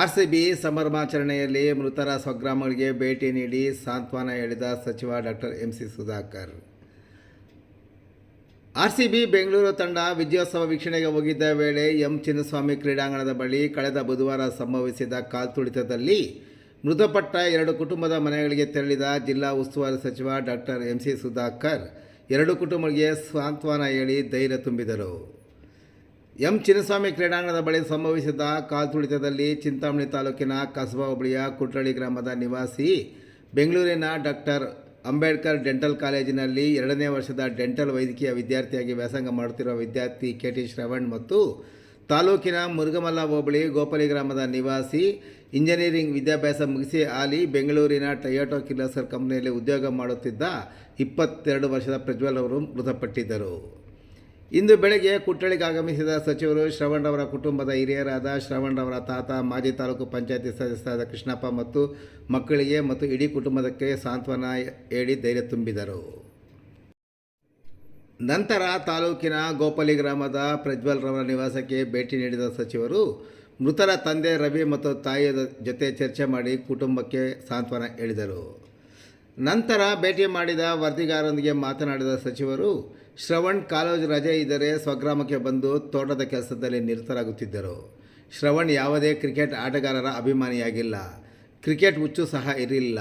R C B ಸಂಭ್ರಮಾಚರಣೆಯಲ್ಲಿ ಮೃತರ ಸ್ವಗ್ರಾಮಗಳಿಗೆ ಭೇಟಿ ನೀಡಿ ಸಾಂತ್ವನ ಹೇಳಿದ ಸಚಿವ doctor M C Sudhakar. R C B Bengaluru ತಂಡ ವಿಜಯೋತ್ಸವ ವೀಕ್ಷಣೆಗೆ ಹೋಗಿದ್ದ ವೇಳೆ ಎಂ ಚಿನ್ನಸ್ವಾಮಿ ಕ್ರೀಡಾಂಗಣದ ಬಳಿ ಕಳೆದ ಬುಧವಾರ ಸಂಭವಿಸಿದ ಕಾಲ್ತುಳಿತದಲ್ಲಿ ಮೃತಪಟ್ಟ ಎರಡು ಕುಟುಂಬದ ಮನೆಗಳಿಗೆ ತೆರಳಿದ ಜಿಲ್ಲಾ ಉಸ್ತುವಾರಿ ಸಚಿವ ಡಾಕ್ಟರ್ ಎಂ ಸಿ ಸುಧಾಕರ್. ಎರಡು ಕುಟುಂಬಗಳಿಗೆ ಸಾಂತ್ವನ ಹೇಳಿ ಧೈರ್ಯ ತುಂಬಿದರು. ಎಂ ಚಿನ್ನಸ್ವಾಮಿ ಕ್ರೀಡಾಂಗಣದ ಬಳಿ ಸಂಭವಿಸಿದ ಕಾಲ್ತುಳಿತದಲ್ಲಿ ಚಿಂತಾಮಣಿ ತಾಲೂಕಿನ ಕಸಬಾ ಹೋಬಳಿಯ ಕುಟ್ರಳ್ಳಿ ಗ್ರಾಮದ ನಿವಾಸಿ, ಬೆಂಗಳೂರಿನ ಡಾಕ್ಟರ್ ಅಂಬೇಡ್ಕರ್ ಡೆಂಟಲ್ ಕಾಲೇಜಿನಲ್ಲಿ ಎರಡನೇ ವರ್ಷದ ಡೆಂಟಲ್ ವೈದ್ಯಕೀಯ ವಿದ್ಯಾರ್ಥಿಯಾಗಿ ವ್ಯಾಸಂಗ ಮಾಡುತ್ತಿರುವ ವಿದ್ಯಾರ್ಥಿ ಕೆ ಟಿ ಶ್ರವಣ್ ಮತ್ತು ತಾಲೂಕಿನ ಮುರುಗಮಲ್ಲ ಹೋಬಳಿ ಗೋಪಲಿ ಗ್ರಾಮದ ನಿವಾಸಿ, ಇಂಜಿನಿಯರಿಂಗ್ ವಿದ್ಯಾಭ್ಯಾಸ ಮುಗಿಸಿ ಆಲಿ ಬೆಂಗಳೂರಿನ ಟೊಯೋಟೋ ಕಿರ್ಲಸರ್ ಕಂಪನಿಯಲ್ಲಿ ಉದ್ಯೋಗ ಮಾಡುತ್ತಿದ್ದ ಇಪ್ಪತ್ತೆರಡು ವರ್ಷದ ಪ್ರಜ್ವಲ್ ಅವರು ಮೃತಪಟ್ಟಿದ್ದರು. ಇಂದು ಬೆಳಗ್ಗೆ ಕುಟ್ಟಳಿಗೆ ಆಗಮಿಸಿದ ಸಚಿವರು ಶ್ರವಣ್ ಅವರ ಕುಟುಂಬದ ಹಿರಿಯರಾದ ಶ್ರವಣ್ ಅವರ ತಾತ, ಮಾಜಿ ತಾಲೂಕು ಪಂಚಾಯತಿ ಸದಸ್ಯರಾದ ಕೃಷ್ಣಪ್ಪ ಮತ್ತು ಮಕ್ಕಳಿಗೆ ಮತ್ತು ಇಡೀ ಕುಟುಂಬದಕ್ಕೆ ಸಾಂತ್ವನ ಹೇಳಿ ಧೈರ್ಯ ತುಂಬಿದರು. ನಂತರ ತಾಲೂಕಿನ ಗೋಪಲಿ ಗ್ರಾಮದ ಪ್ರಜ್ವಲ್ ರವರ ನಿವಾಸಕ್ಕೆ ಭೇಟಿ ನೀಡಿದ ಸಚಿವರು, ಮೃತರ ತಂದೆ ರವಿ ಮತ್ತು ತಾಯಿಯ ಜೊತೆ ಚರ್ಚೆ ಮಾಡಿ ಕುಟುಂಬಕ್ಕೆ ಸಾಂತ್ವನ ಹೇಳಿದರು. ನಂತರ ಭೇಟಿ ಮಾಡಿದ ವರದಿಗಾರರೊಂದಿಗೆ ಮಾತನಾಡಿದ ಸಚಿವರು ಶ್ರವಣ್ ಕಾಲೇಜ್ ರಜೆ ಇದ್ದರೆ ಸ್ವಗ್ರಾಮಕ್ಕೆ ಬಂದು ತೋಟದ ಕೆಲಸದಲ್ಲಿ ನಿರತರಾಗುತ್ತಿದ್ದರು. ಶ್ರವಣ್ ಯಾವುದೇ ಕ್ರಿಕೆಟ್ ಆಟಗಾರರ ಅಭಿಮಾನಿಯಾಗಿಲ್ಲ. ಕ್ರಿಕೆಟ್ ಹುಚ್ಚು ಸಹ ಇರಲಿಲ್ಲ.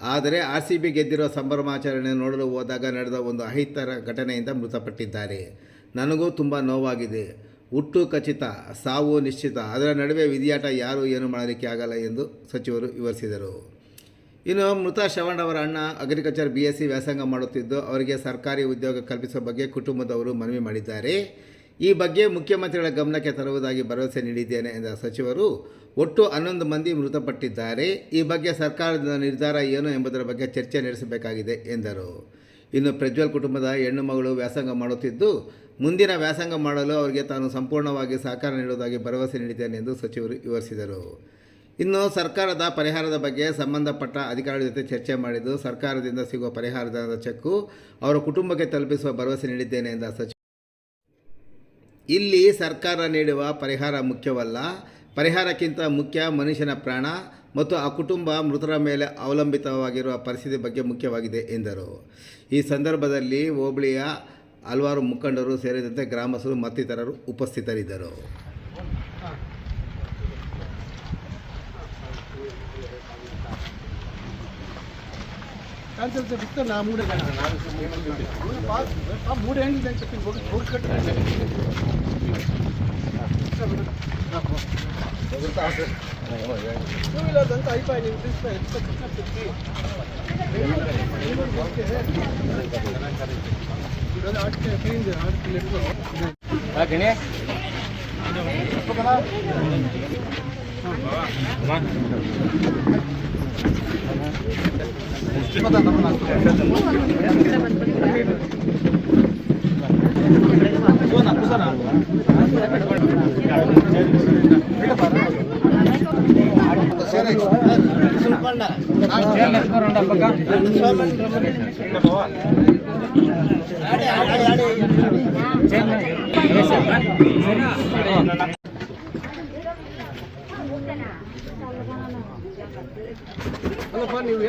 ಆದರೆ ಆರ್ ಸಿ ಬಿ ಗೆದ್ದಿರೋ ಸಂಭ್ರಮಾಚರಣೆ ನೋಡಲು ಹೋದಾಗ ನಡೆದ ಒಂದು ಅಹಿತರ ಘಟನೆಯಿಂದ ಮೃತಪಟ್ಟಿದ್ದಾರೆ. ನನಗೂ ತುಂಬ ನೋವಾಗಿದೆ. ಹುಟ್ಟು ಖಚಿತ, ಸಾವು ನಿಶ್ಚಿತ. ಅದರ ನಡುವೆ ವಿಧಿಯಾಟ ಯಾರೂ ಏನು ಮಾಡಲಿಕ್ಕೆ ಆಗಲ್ಲ ಎಂದು ಸಚಿವರು ವಿವರಿಸಿದರು. ಇನ್ನು ಮೃತ ಶ್ರವಣ್ ಅವರ ಅಣ್ಣ ಅಗ್ರಿಕಲ್ಚರ್ ಬಿ ಎಸ್ ಸಿ ವ್ಯಾಸಂಗ ಮಾಡುತ್ತಿದ್ದು, ಅವರಿಗೆ ಸರ್ಕಾರಿ ಉದ್ಯೋಗ ಕಲ್ಪಿಸುವ ಬಗ್ಗೆ ಕುಟುಂಬದವರು ಮನವಿ ಮಾಡಿದ್ದಾರೆ. ಈ ಬಗ್ಗೆ ಮುಖ್ಯಮಂತ್ರಿಗಳ ಗಮನಕ್ಕೆ ತರುವುದಾಗಿ ಭರವಸೆ ನೀಡಿದ್ದೇನೆ ಎಂದ ಸಚಿವರು, ಒಟ್ಟು ಹನ್ನೊಂದು ಮಂದಿ ಮೃತಪಟ್ಟಿದ್ದಾರೆ. ಈ ಬಗ್ಗೆ ಸರ್ಕಾರದ ನಿರ್ಧಾರ ಏನು ಎಂಬುದರ ಬಗ್ಗೆ ಚರ್ಚೆ ನಡೆಸಬೇಕಾಗಿದೆ ಎಂದರು. ಇನ್ನು ಪ್ರಜ್ವಲ್ ಕುಟುಂಬದ ಹೆಣ್ಣು ಮಗಳು ವ್ಯಾಸಂಗ ಮಾಡುತ್ತಿದ್ದು, ಮುಂದಿನ ವ್ಯಾಸಂಗ ಮಾಡಲು ಅವರಿಗೆ ತಾನು ಸಂಪೂರ್ಣವಾಗಿ ಸಹಕಾರ ನೀಡುವುದಾಗಿ ಭರವಸೆ ನೀಡಿದ್ದೇನೆ ಎಂದು ಸಚಿವರು ವಿವರಿಸಿದರು. ಇನ್ನು ಸರ್ಕಾರದ ಪರಿಹಾರದ ಬಗ್ಗೆ ಸಂಬಂಧಪಟ್ಟ ಅಧಿಕಾರಿಗಳ ಜೊತೆ ಚರ್ಚೆ ಮಾಡಿದ್ದು, ಸರ್ಕಾರದಿಂದ ಸಿಗುವ ಪರಿಹಾರದ ಚೆಕ್ಕು ಅವರ ಕುಟುಂಬಕ್ಕೆ ತಲುಪಿಸುವ ಭರವಸೆ ನೀಡಿದ್ದೇನೆ ಎಂದ ಸಚಿವ. ಇಲ್ಲಿ ಸರ್ಕಾರ ನೀಡುವ ಪರಿಹಾರ ಮುಖ್ಯವಲ್ಲ. ಪರಿಹಾರಕ್ಕಿಂತ ಮುಖ್ಯ ಮನುಷ್ಯನ ಪ್ರಾಣ ಮತ್ತು ಆ ಕುಟುಂಬ ಮೃತರ ಮೇಲೆ ಅವಲಂಬಿತವಾಗಿರುವ ಪರಿಸ್ಥಿತಿ ಬಗ್ಗೆ ಮುಖ್ಯವಾಗಿದೆ ಎಂದರು. ಈ ಸಂದರ್ಭದಲ್ಲಿ ಹೋಬಳಿಯ ಹಲವಾರು ಮುಖಂಡರು ಸೇರಿದಂತೆ ಗ್ರಾಮಸ್ಥರು ಮತ್ತಿತರರು ಉಪಸ್ಥಿತರಿದ್ದರು. ಕ್ಯಾನ್ಸಲ್ ಸಿಗ್ತದೆ ನಾ ಮೂಡೆ ಆ ಮೂಡೆ ಹೆಂಗೆ ಅಂತ ಕಟ್ಟಿ ಹೋಗಿ ಹೋಗಿ ಟೂ ವೀಲರ್ ಅಂತ ಐಪಾಯ ನೀವು ತಿಳಿಸ್ತಾ ಇರ್ತ ಕೃಷ್ಣ ಸಿಕ್ಕಿ ಇರೋದು ಆರ್ಟ್ ಕ್ಲೀನ್ ಆರ್ಟ್ ಲೆಟ್ರು ಹಾಕಣೆ Jangan lupa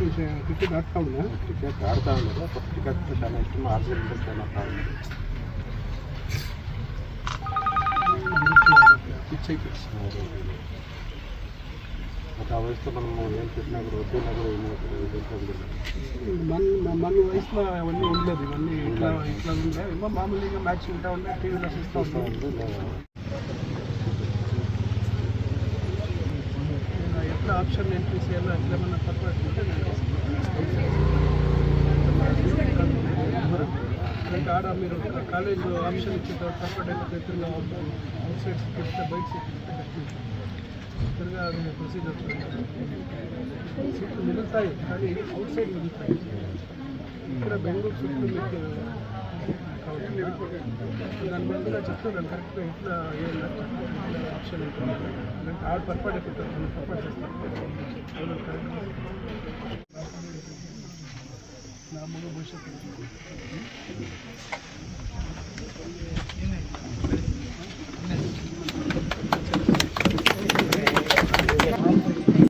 క్రికెట్ ఆడుతూ ఉన్నా క్రికెట్ ఆడుతూ ఉండదు ఫస్ట్ క్రికెట్ చాలా ఇష్టం ఆర్సీబీ కూడా చాలా ఆడుతూ ఉన్నాను పిచ్ ఒక వయసులో మనం ఏం పెట్టినా కూడా వద్దైనా కూడా మన మన వయసులో అవన్నీ ఉండలేదు ఇవన్నీ ఇట్లా ఇట్లా ఉండే మామూలుగా మ్యాచ్ ఉంటా ఉండే టీవీలో చూస్తూ ఉంటాం ఎట్లా ఆప్షన్ ఎంట్రీ చేయాలో ఎట్లా ఏమన్నా పర్పస్ ఉంటే అంటే ఆడ మీరు కాలేజ్ ఆప్షన్ ఇచ్చిన తర్వాత సపరేట్ దగ్గరలో అవుట్ సైడ్ సీట్ ఇస్తే బయట సీట్ ఇస్తే అది ప్రొసీజర్ సీట్లు మిగులుతాయి కానీ అవుట్ సైడ్ మిగులుతాయి. ఇక్కడ బెంగళూరు చుట్టూ మీకు దాని బదులుగా చెప్తున్నాను కరెక్ట్గా ఎట్లా ఏ ఆప్షన్ ఉంటుంది అంటే ఆడ పొరపాటు అయిపోతారు పొరపాటు చేస్తారు కరెక్ట్ నా మగ భవిష్యత్తు